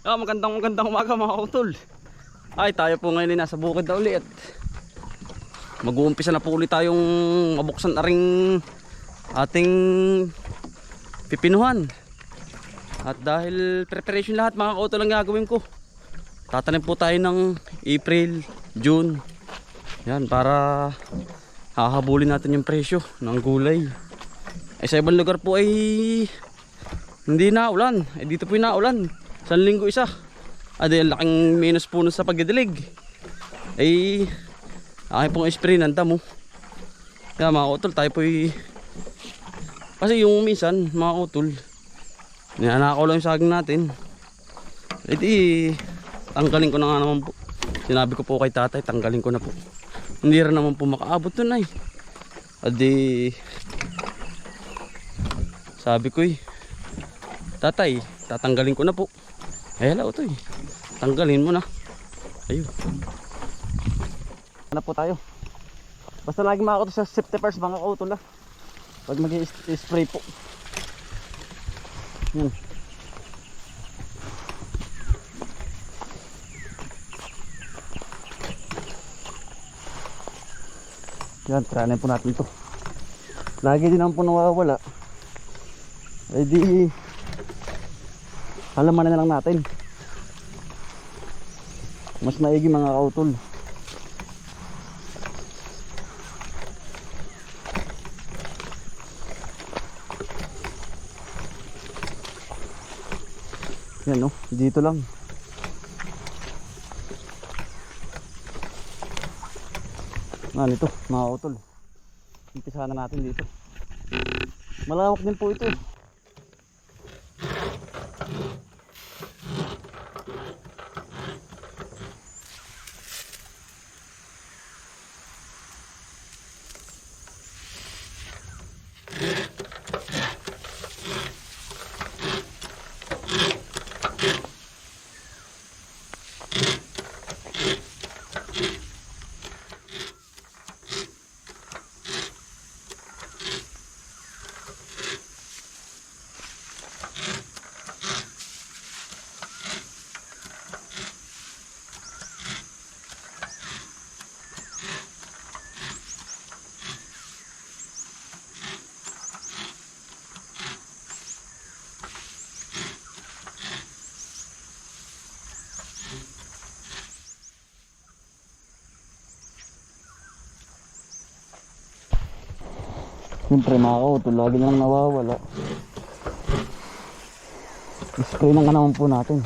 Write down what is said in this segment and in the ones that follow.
Ah, magandang magandang umaga mga kautol. Ay, tayo po ngayon ay nasa bukid na ulit. Mag-uumpisa na po ulit tayong mabuksan na ring ating pipinuhan. At dahil preparation lahat mga kautol ang gagawin ko. Tatanim po tayo ng April, June. Yan, para hahabulin natin yung presyo ng gulay. Ay sa ibang lugar po ay hindi na ulan. Eh dito po yung naulan. San linggo isa. Ah, dahil laking minus puno sa pagdidilig. Ay, aking pong spray ng damo. Kaya mga utol, tayo po ay... Kasi yung minsan, mga utol, ninanakaw lang yung saging natin. Di, tanggalin ko na nga naman po. Sinabi ko po kay tatay, tanggalin ko na po. Hindi rin naman po makaabot dun ay. Adi, sabi ko eh, tatay, tatanggalin ko na po. Eh, hala, ito eh. Tanggalin mo na. Ayun. Ano po tayo? Basta lagi mga kauto sa safety first mga kauto na. Pag mag-spray po. Yan. Yan, tiranin po natin to. Lagi din ang po nawawala. Eh di, halaman na lang natin. Mas maigi mga kautol. Yan no, dito lang. Ah, nito, mga kautol. Umpisa na natin dito. Malawak din po ito. eh. Siyempre mga kautol, lagi lang nawawala. Spray na nga naman po natin.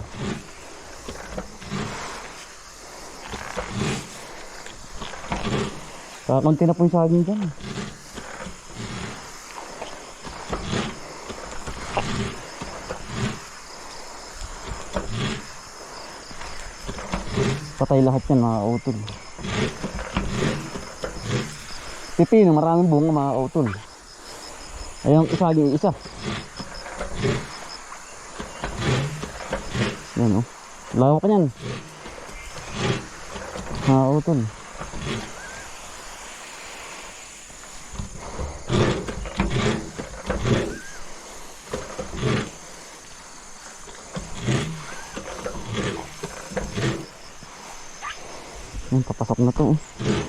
Kakunti na po yung saging dyan. Patay lahat yan mga kautol. Pipino, maraming bunga mga kautol. Ayun, isaging isa. Yan oh. Lawak ka yan. Mga kautol. Yan, papasok na to. oh.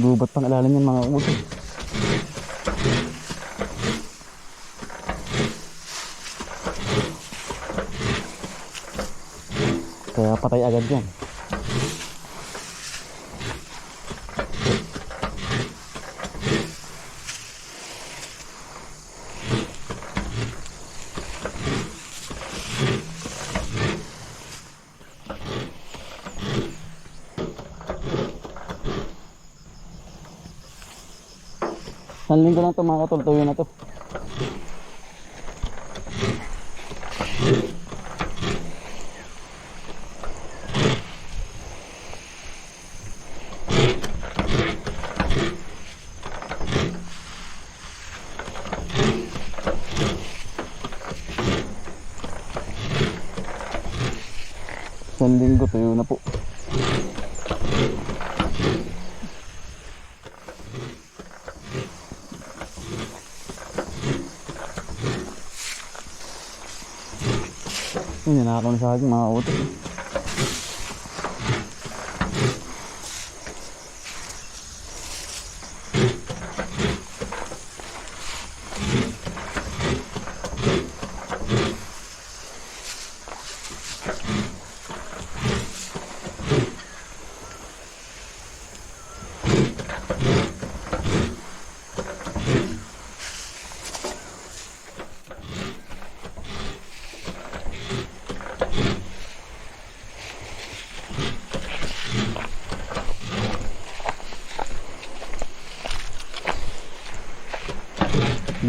Gubat pang ilalim yung mga uso. Kaya patay agad yan. Isang linggo lang ito mga katultuyo na to. Isang linggo tuyo na po. Na sa akin mga utol.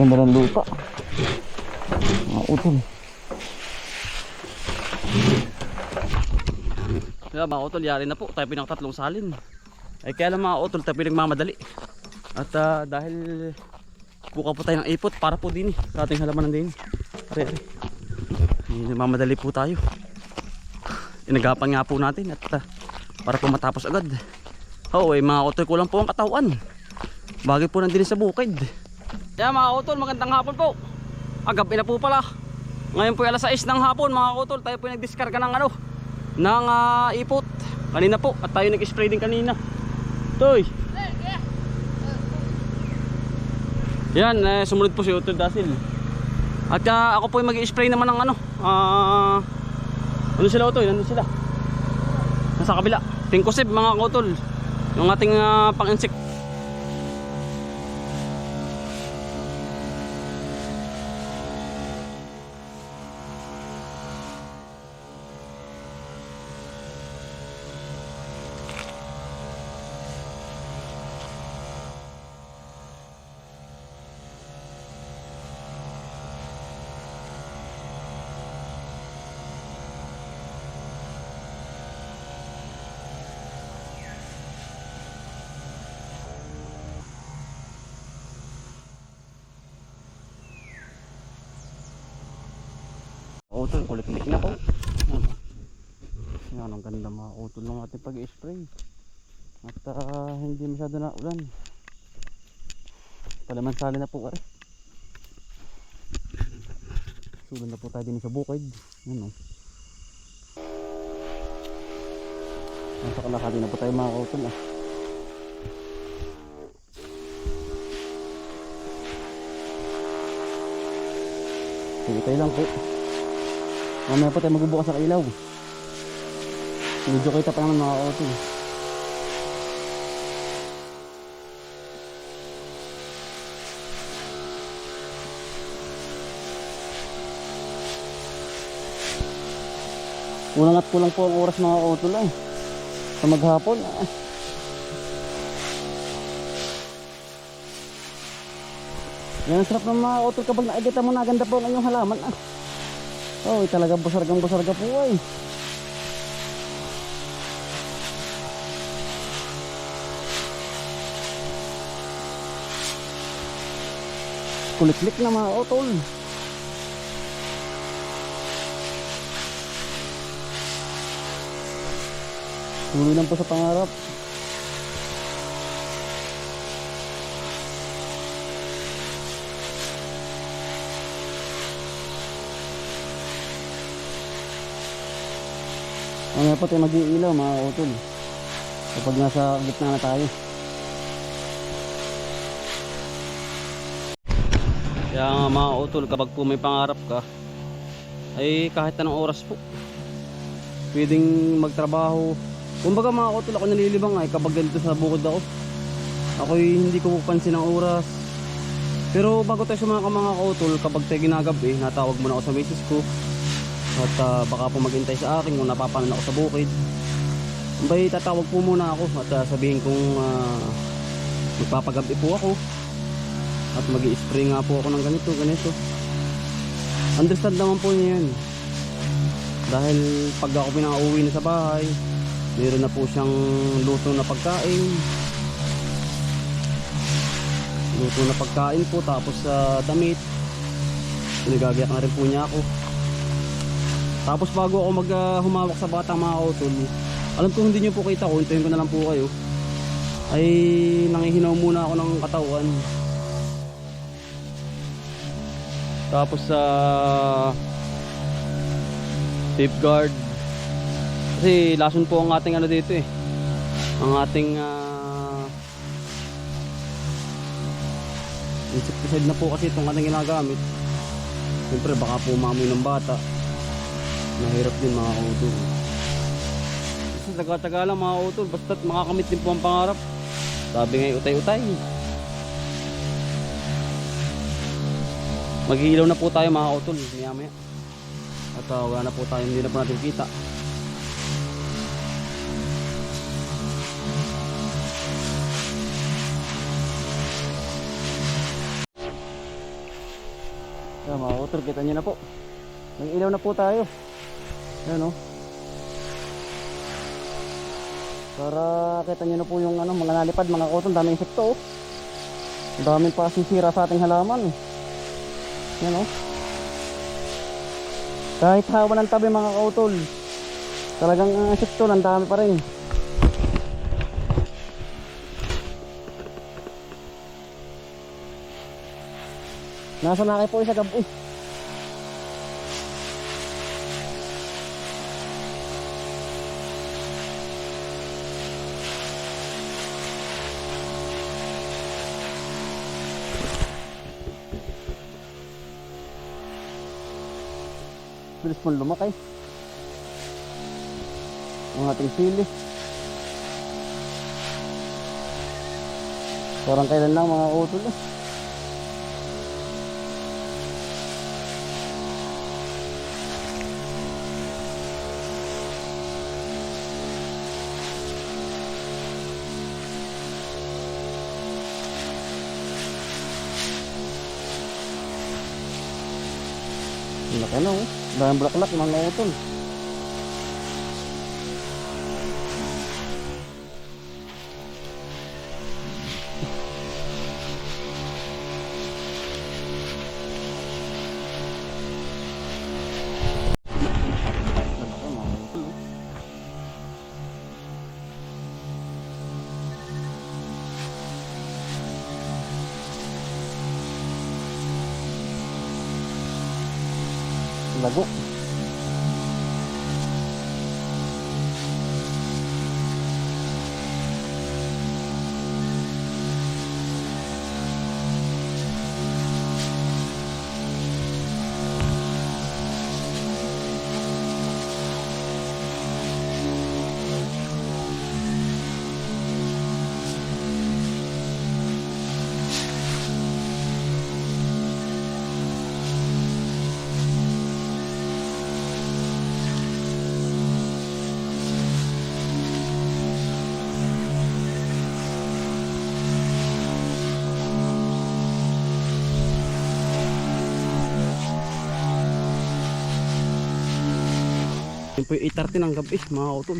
Ganda ng lupa. Mga utol. Kaya mga utol, yari na po. Tayo pinang tatlong salin. Ay kaya lang mga utol, tayo pinagmamadali. At ah, dahil buka po tayo ng ipot para po din eh, sa ating halaman din. Are, are. Ay, Nagmamadali po tayo. Inagapan nga po natin at ah, para po matapos agad. Oo, eh, mga utol ko lang po ang katawan. Bagay po nandun sa bukid. Kaya mga utol, magandang hapon po. Ah, gabi na po pala. Ngayon po alas 6 ng hapon mga utol. Tayo po nagdiskarga ng ano, ng ah, ipot. Kanina po, at tayo nag-spray din kanina. Toy. Yan, eh, sumunod po si Utol Dasil. At ah, ako po ay mag-spray naman ng ano, ah, ano sila Utol? Nandun sila. Nasa kabila. Tingkosib mga utol. Yung ating ah, pang-insect Utol, kulit-kulit na po. Yan. Ang ganda mga utol ng ating pag-spray. At ah, hindi masyado na ulan. Palaman sali na po kare. Sulan na po tayo din sa bukid. Yan o. Nasa kalahati na po tayo mga utol ah. Sige tayo lang po. Mamaya pa tayo magbubukas sa ilaw. Medyo kita pa naman mga auto. Kulang at kulang po ang oras mga auto lang. Sa maghapon. Ah. Yan ang sarap ng mga auto kapag nakikita mo na ganda po ang inyong halaman. Ah. Oh, talaga busargang busarga po ay. Kuliklik na mga otol. Tuloy lang po sa pangarap. Mamaya po tayo mag-iilaw mga utol. Kapag nasa gitna na tayo. Kaya nga mga utol, kapag po may pangarap ka, ay kahit anong oras po, pwedeng magtrabaho. Kumbaga mga utol, ako nalilibang ay kapag ganito sa bukod ako. Ako'y hindi ko pansin ang oras. Pero bago tayo sumaka mga utol, kapag tayo ginagabi, natawag muna ako sa misis ko. At ah, baka po maghintay sa akin kung napapanan ako sa bukid. Bay tatawag po muna ako at ah, sabihin kong uh, magpapagabi po ako. At mag spray nga po ako ng ganito, ganito. Understand naman po niya yan. Dahil pag ako pinauwi na sa bahay, meron na po siyang luto na pagkain. Luto na pagkain po tapos sa damit. Pinagagayak na rin po niya ako. Tapos bago ako mag ah, humawak sa batang mga kautol, alam ko hindi nyo po kita ko, hintayin ko na lang po kayo. Ay nangihinaw muna ako ng katawan. Tapos sa Safeguard. Kasi lason po ang ating ano dito eh. Ang ating ah insecticide na po kasi itong ating ginagamit. Siyempre baka po mamoy ng bata. Mahirap din mga utol. Kasi taga-taga lang mga utol. Basta't makakamit din po ang pangarap. Sabi nga utay-utay. Mag-iilaw na po tayo mga utol. Maya maya. At ah, wala na po tayo. Hindi na po natin kita. Ayan mga utol. Kita nyo na po. Mag-ilaw na po tayo. Ayan o. Para kita nyo na po yung ano, mga nalipad, mga utol. Daming insekto oh. Ang daming pa sisira sa ating halaman. eh. Yan o. Kahit hawa ng tabi mga kautol. Talagang ang insekto, ang dami pa rin. Nasa na kayo po sa gabi. Bilis pong lumakay. Ang ating sili. Parang kailan lang mga utol eh. Laki na oh. Dahil bulaklak mga utol. 稳住 Yun po yung 8.30 ng gabi, mga utol.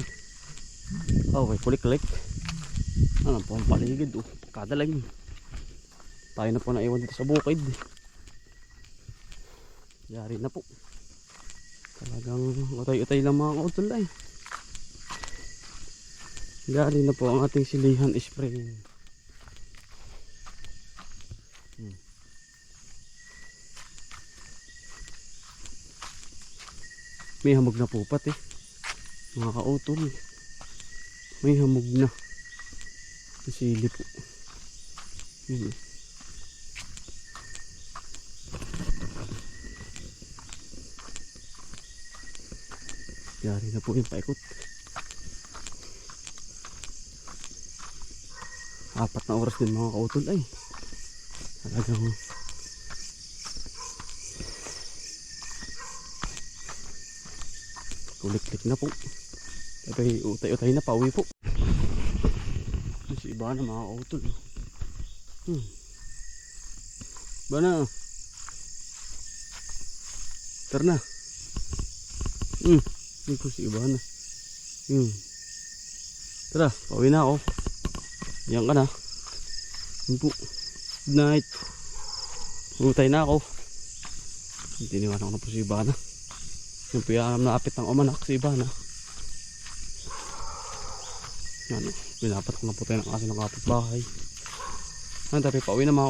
Oh, may kulik-kulik. Ano po ang paligid, oh. Kadalag. Tayo na po naiwan dito sa bukid. Yari na po. Talagang utay-utay lang mga utol ay. Yari na po ang ating silihan spring. May hamog na po pati. Mga kautol. May hamog na. Sili po. Yun. oh. Yari na po yung paikot. Apat na oras din mga kautol ay. Talagang kulik-lik na po. Tagay utay-utay na pauwi po. Si iba na mga kautol. oh. Hmm. Iba na. Tara na. Hmm. Po si iba na. Hmm. Tara, pauwi na ako. Yan ka na. Yun po. Good night. Utay na ako. Tiniwan ako na po si Ibana. Yung po yung naapit ng umanak si Ibana. Yan o. Binapat ko na po tayo ng aso ng kapitbahay. Ano tayo pauwi na mga